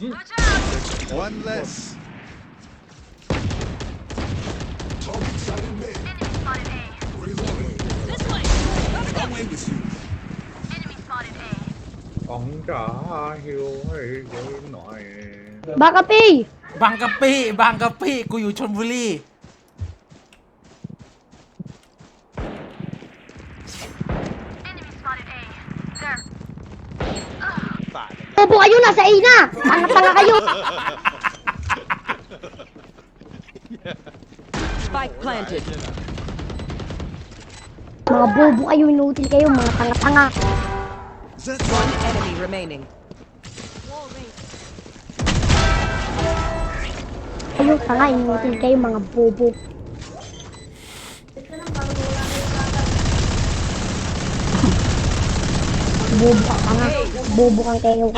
One less. Target sighted mid. Enemy spotted A. Reloading. This way. Away with you. Enemy spotted A. ของจ๋าหิวให้เยอะหน่อย บางกะปี้บางกะปิบางกะปิกูอยู่ชลบุรี Enemy spotted A. There. สาดเลย Bobo kayo nasa A na! Tanga-tanga kayo! Spike planted. Mga bobo kayo, inutil kayo, mga tanga-tanga. One enemy remaining. Kayo, tanga, inutil kayo, mga bobo. Bobo ka tanga. Bobo kang kayo.